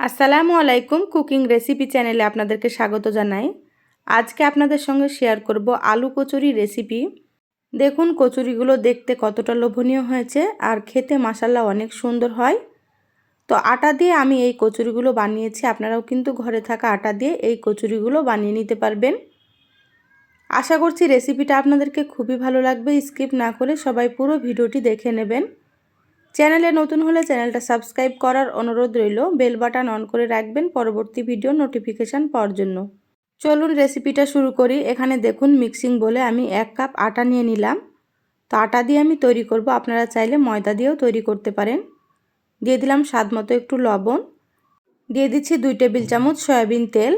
আসসালামু আলাইকুম cooking recipe চ্যানেলে আপনাদেরকে স্বাগত জানাই। আজকে আপনাদের সঙ্গে শেয়ার করব আলু কচুরি রেসিপি। দেখুন কচুরিগুলো দেখতে কতটা লোভনীয় হয়েছে আর খেতে মাসাল্লা অনেক সুন্দর হয়। তো আটা দিয়ে আমি এই কচুরিগুলো বানিয়েছি, আপনারাও কিন্তু ঘরে থাকা আটা দিয়ে এই কচুরিগুলো বানিয়ে নিতে পারবেন। আশা করছি রেসিপিটা আপনাদেরকে খুবই ভালো লাগবে, স্কিপ না করে সবাই পুরো ভিডিওটি দেখে নেবেন। চ্যানেলে নতুন হলে চ্যানেলটা সাবস্ক্রাইব করার অনুরোধ রইল। বেল বাটন অন করে রাখবেন পরবর্তী ভিডিও নোটিফিকেশান পাওয়ার জন্য। চলুন রেসিপিটা শুরু করি। এখানে দেখুন মিক্সিং বলে আমি এক কাপ আটা নিয়ে নিলাম। তো আটা দিয়ে আমি তৈরি করব। আপনারা চাইলে ময়দা দিয়েও তৈরি করতে পারেন। দিয়ে দিলাম স্বাদ মতো একটু লবণ। দিয়ে দিচ্ছি দুই টেবিল চামচ সয়াবিন তেল।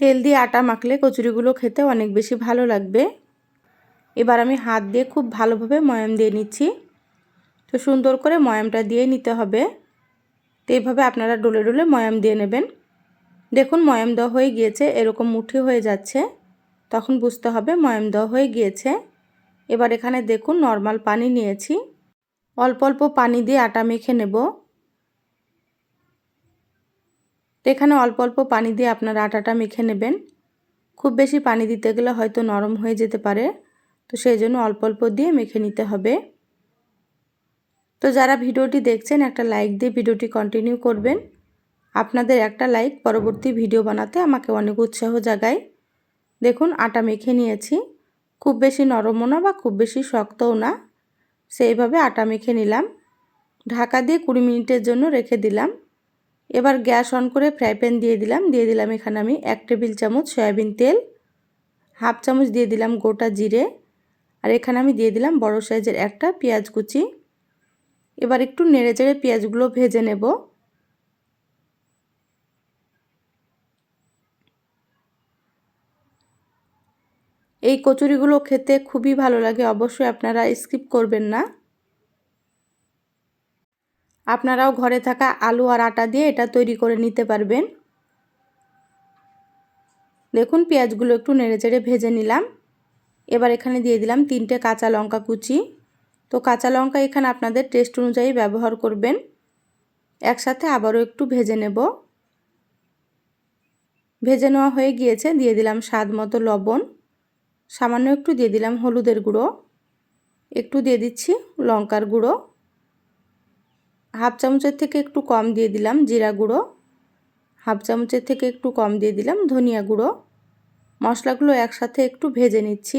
তেল দিয়ে আটা মাখলে কচুরিগুলো খেতে অনেক বেশি ভালো লাগবে। এবার আমি হাত দিয়ে খুব ভালোভাবে ময়াম দিয়ে নিচ্ছি। তো সুন্দর করে ময়ামটা দিয়ে নিতে হবে। তো এইভাবে আপনারা ডলে ডলে ময়াম দিয়ে নেবেন। দেখুন ময়াম দেওয়া হয়ে গিয়েছে, এরকম মুঠি হয়ে যাচ্ছে। তখন বুঝতে হবে ময়াম দেওয়া হয়ে গিয়েছে। এবার এখানে দেখুন নর্মাল পানি নিয়েছি। অল্প অল্প পানি দিয়ে আটা মেখে নেব। এখানে অল্প অল্প পানি দিয়ে আপনারা আটাটা মেখে নেবেন। খুব বেশি পানি দিতে গেলে হয়তো নরম হয়ে যেতে পারে। তো সেই জন্য অল্প অল্প দিয়ে মেখে নিতে হবে। তো যারা ভিডিওটি দেখছেন, একটা লাইক দিয়ে ভিডিওটি কন্টিনিউ করবেন। আপনাদের একটা লাইক পরবর্তী ভিডিও বানাতে আমাকে অনেক উৎসাহ জাগায়। দেখুন, আটা মেখে নিয়েছি। খুব বেশি নরমও না বা খুব বেশি শক্তও না। সেইভাবে আটা মেখে নিলাম। ঢাকা দিয়ে কুড়ি মিনিটের জন্য রেখে দিলাম। এবার গ্যাস অন করে ফ্রাই প্যান দিয়ে দিলাম। দিয়ে দিলাম এখানে আমি এক টেবিল চামচ সয়াবিন তেল, হাফ চামচ দিয়ে দিলাম গোটা জিরে, আর এখানে আমি দিয়ে দিলাম বড় সাইজের একটা পেঁয়াজ কুচি। এবার একটু নেড়ে চেড়ে পেঁয়াজগুলো ভেজে নেব। এই কচুরিগুলো খেতে খুবই ভালো লাগে, অবশ্যই আপনারা স্কিপ করবেন না। আপনারাও ঘরে থাকা আলু আর আটা দিয়ে এটা তৈরি করে নিতে পারবেন। দেখুন পেঁয়াজগুলো একটু নেড়ে চেড়ে ভেজে নিলাম। এবার এখানে দিয়ে দিলাম তিনটে কাঁচা লঙ্কা কুচি। তো কাঁচা লঙ্কা এখানে আপনাদের টেস্ট অনুযায়ী ব্যবহার করবেন। একসাথে আবারও একটু ভেজে নেব। ভেজে নেওয়া হয়ে গিয়েছে, দিয়ে দিলাম স্বাদ মতো লবণ। সামান্য একটু দিয়ে দিলাম হলুদের গুঁড়ো। একটু দিয়ে দিচ্ছি লঙ্কার গুঁড়ো। হাফ চামচের থেকে একটু কম দিয়ে দিলাম জিরা গুঁড়ো। হাফ চামচের থেকে একটু কম দিয়ে দিলাম ধনিয়া গুঁড়ো। মশলাগুলো একসাথে একটু ভেজে নিচ্ছি।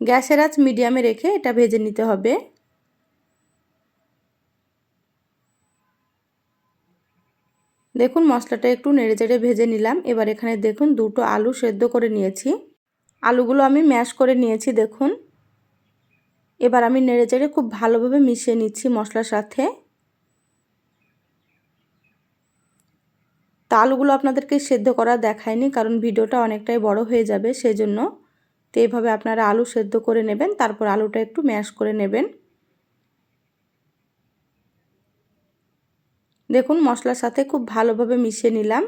গ্যাসের আঁচ মিডিয়ামে রেখে এটা ভেজে নিতে হবে। দেখুন, মশলাটা একটু নেড়ে চেড়ে ভেজে নিলাম। এবার এখানে দেখুন, দুটো আলু সেদ্ধ করে নিয়েছি। আলুগুলো আমি ম্যাশ করে নিয়েছি, দেখুন। এবার আমি নেড়ে চেড়ে খুব ভালোভাবে মিশিয়ে নিচ্ছি মশলার সাথে। তা আলুগুলো আপনাদেরকে সেদ্ধ করা দেখায়নি, কারণ ভিডিওটা অনেকটাই বড় হয়ে যাবে সেই জন্য তো এইভাবে আপনারা আলু সেদ্ধ করে নেবেন, তারপর আলুটা একটু ম্যাশ করে নেবেন। দেখুন, মশলার সাথে খুব ভালোভাবে মিশিয়ে নিলাম।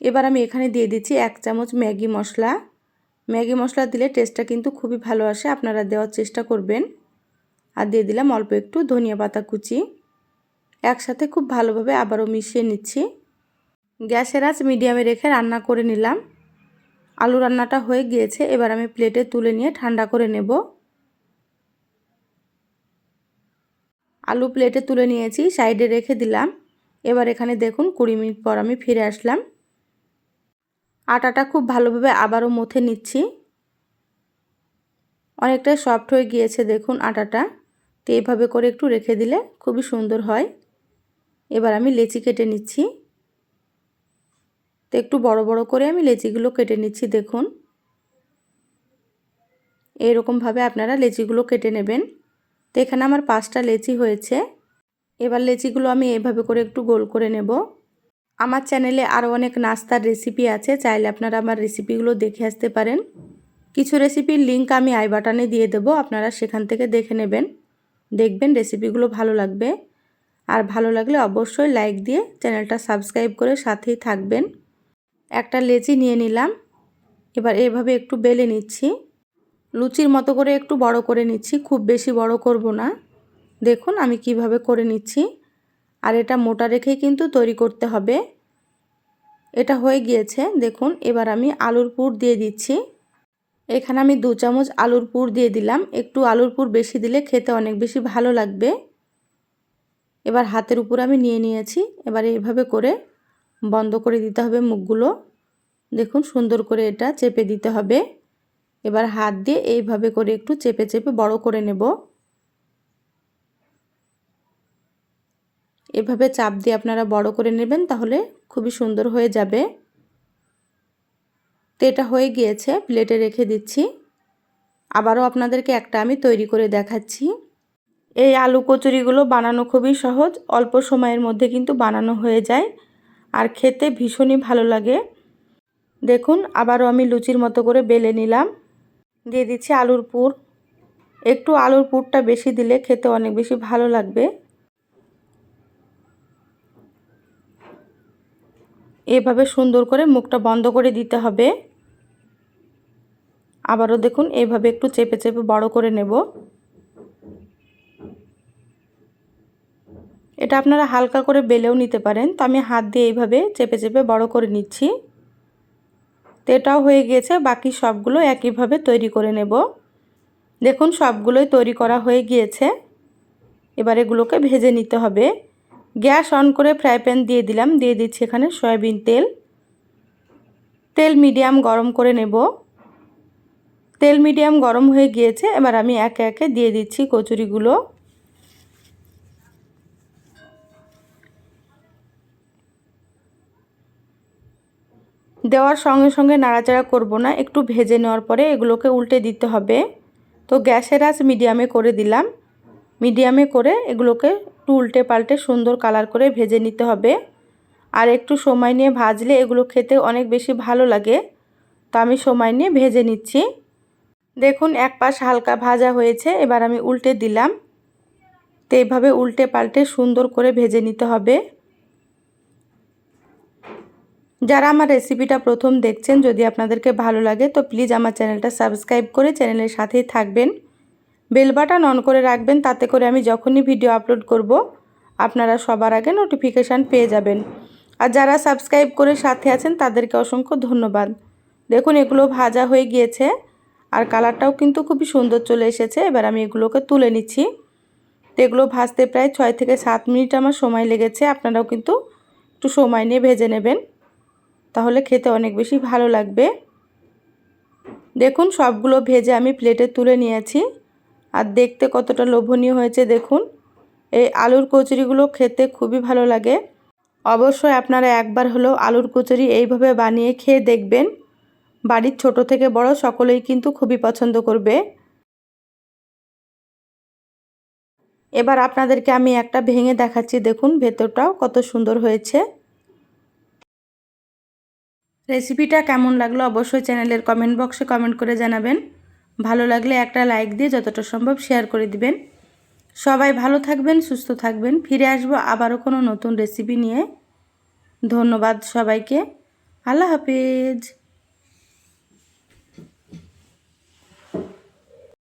এবার আমি এখানে দিয়ে দিচ্ছি এক চামচ ম্যাগি মশলা। ম্যাগি মশলা দিলে টেস্টটা কিন্তু খুবই ভালো আসে, আপনারা দেওয়ার চেষ্টা করবেন। আর দিয়ে দিলাম অল্প একটু ধনিয়া পাতা কুচি। একসাথে খুব ভালোভাবে আবারও মিশিয়ে নিচ্ছি। গ্যাসের আঁচ মিডিয়ামে রেখে রান্না করে নিলাম। আলু রান্নাটা হয়ে গিয়েছে, এবার আমি প্লেটে তুলে নিয়ে ঠান্ডা করে নেব। আলু প্লেটে তুলে নিয়েছি সাইডে রেখে দিলাম। এবার এখানে দেখুন, কুড়ি মিনিট পর আমি ফিরে আসলাম। আটাটা খুব ভালোভাবে আবারও মথে নিচ্ছি। অনেকটাই সফট হয়ে গিয়েছে দেখুন আটাটা। তো এইভাবে করে একটু রেখে দিলে খুবই সুন্দর হয়। এবার আমি লেচি কেটে নিচ্ছি। একটু বড় বড় করে আমি লেচিগুলো কেটে নিচ্ছি, দেখুন। এইরকমভাবে আপনারা লেচিগুলো কেটে নেবেন। তো এখানে আমার পাঁচটা লেচি হয়েছে। এবার লেচিগুলো আমি এভাবে করে একটু গোল করে নেব। আমার চ্যানেলে আরও অনেক নাস্তার রেসিপি আছে, চাইলে আপনারা আমার রেসিপিগুলো দেখে আসতে পারেন। কিছু রেসিপির লিঙ্ক আমি আই বাটনে দিয়ে দেবো, আপনারা সেখান থেকে দেখে নেবেন। দেখবেন রেসিপিগুলো ভালো লাগবে। আর ভালো লাগলে অবশ্যই লাইক দিয়ে চ্যানেলটা সাবস্ক্রাইব করে সাথেই থাকবেন। একটা লেচি নিয়ে নিলাম। এবার এভাবে একটু বেলে নিচ্ছি। লুচির মতো করে একটু বড় করে নিচ্ছি, খুব বেশি বড় করব না। দেখুন আমি কীভাবে করে নিচ্ছি। আর এটা মোটা রেখেই কিন্তু তৈরি করতে হবে। এটা হয়ে গিয়েছে, দেখুন এবার আমি আলুর পুর দিয়ে দিচ্ছি। এখানে আমি দু চামচ আলুর পুর দিয়ে দিলাম। একটু আলুর পুর বেশি দিলে খেতে অনেক বেশি ভালো লাগবে। এবার হাতের উপর আমি নিয়ে নিয়েছি। এবার এইভাবে করে বন্ধ করে দিতে হবে মুখগুলো। দেখুন সুন্দর করে এটা চেপে দিতে হবে। এবার হাত দিয়ে এইভাবে করে একটু চেপে চেপে বড় করে নেব। এভাবে চাপ দিয়ে আপনারা বড় করে নেবেন তাহলে খুবই সুন্দর হয়ে যাবে। তো এটা হয়ে গিয়েছে, প্লেটে রেখে দিচ্ছি। আবারও আপনাদেরকে একটা আমি তৈরি করে দেখাচ্ছি। এই আলু কচুরিগুলো বানানো খুবই সহজ, অল্প সময়ের মধ্যে কিন্তু বানানো হয়ে যায়। আর খেতে ভীষণই ভালো লাগে। দেখুন, আবারও আমি লুচির মতো করে বেলে নিলাম। দিয়ে দিচ্ছি আলুর পুর। একটু আলুর পুরটা বেশি দিলে খেতে অনেক বেশি ভালো লাগবে। এভাবে সুন্দর করে মুখটা বন্ধ করে দিতে হবে। আবারও দেখুন এইভাবে একটু চেপে চেপে বড় করে নেব। এটা আপনারা হালকা করে বেলেও নিতে পারেন। তো আমি হাত দিয়ে এইভাবে চেপে চেপে বড় করে নিচ্ছি। তো এটাও হয়ে গিয়েছে, বাকি সবগুলো একইভাবে তৈরি করে নেব। দেখুন, সবগুলোই তৈরি করা হয়ে গিয়েছে। এবার এগুলোকে ভেজে নিতে হবে। গ্যাস অন করে ফ্রাই প্যান দিয়ে দিলাম। দিয়ে দিচ্ছি এখানে সয়াবিন তেল। তেল মিডিয়াম গরম করে নেব। তেল মিডিয়াম গরম হয়ে গিয়েছে। এবার আমি একে একে দিয়ে দিচ্ছি কচুরিগুলো। দেওয়ার সঙ্গে সঙ্গে নাড়াচাড়া করব না, একটু ভেজে নেওয়ার পরে এগুলোকে উল্টে দিতে হবে। তো গ্যাসের আঁচ মিডিয়ামে করে দিলাম। মিডিয়ামে করে এগুলোকে একটু উল্টে পাল্টে সুন্দর কালার করে ভেজে নিতে হবে। আর একটু সময় নিয়ে ভাজলে এগুলো খেতে অনেক বেশি ভালো লাগে। তো আমি সময় নিয়ে ভেজে নিচ্ছি। দেখুন, এক পাশ হালকা ভাজা হয়েছে, এবার আমি উল্টে দিলাম। তো এইভাবে উল্টে পাল্টে সুন্দর করে ভেজে নিতে হবে। যারা আমার রেসিপিটা প্রথম দেখছেন, যদি আপনাদেরকে ভালো লাগে, তো প্লিজ আমার চ্যানেলটা সাবস্ক্রাইব করে চ্যানেলের সাথেই থাকবেন। বেল বাটন অন করে রাখবেন, তাতে করে আমি যখনই ভিডিও আপলোড করব, আপনারা সবার আগে নোটিফিকেশান পেয়ে যাবেন। আর যারা সাবস্ক্রাইব করে সাথে আছেন, তাদেরকে অসংখ্য ধন্যবাদ। দেখুন, এগুলো ভাজা হয়ে গিয়েছে, আর কালারটাও কিন্তু খুবই সুন্দর চলে এসেছে। এবার আমি এগুলোকে তুলে নিচ্ছি। তো এগুলো ভাজতে প্রায় ছয় থেকে সাত মিনিট আমার সময় লেগেছে, আপনারাও কিন্তু একটু সময় নিয়ে ভেজে নেবেন। তাহলে খেতে অনেক বেশি ভালো লাগবে। দেখুন, সবগুলো ভেজে আমি প্লেটে তুলে নিয়েছি। আর দেখতে কতটা লোভনীয় হয়েছে, দেখুন। এই আলুর কচুরিগুলো খেতে খুবই ভালো লাগে। অবশ্যই আপনারা একবার হলেও আলুর কচুরি এইভাবে বানিয়ে খেয়ে দেখবেন। বাড়ির ছোট থেকে বড় সকলেই কিন্তু খুবই পছন্দ করবে। এবার আপনাদেরকে আমি একটা ভেঙে দেখাচ্ছি, দেখুন ভেতরটাও কত সুন্দর হয়েছে। রেসিপিটা কেমন লাগল অবশ্যই চ্যানেলের কমেন্ট বক্সে কমেন্ট করে জানাবেন। ভালো লাগলে একটা লাইক দিয়ে যতটা সম্ভব শেয়ার করে দিবেন। সবাই ভালো থাকবেন, সুস্থ থাকবেন। ফিরে আসব আবারও কোনো নতুন রেসিপি নিয়ে। ধন্যবাদ সবাইকে। আল্লাহ হাফিজ।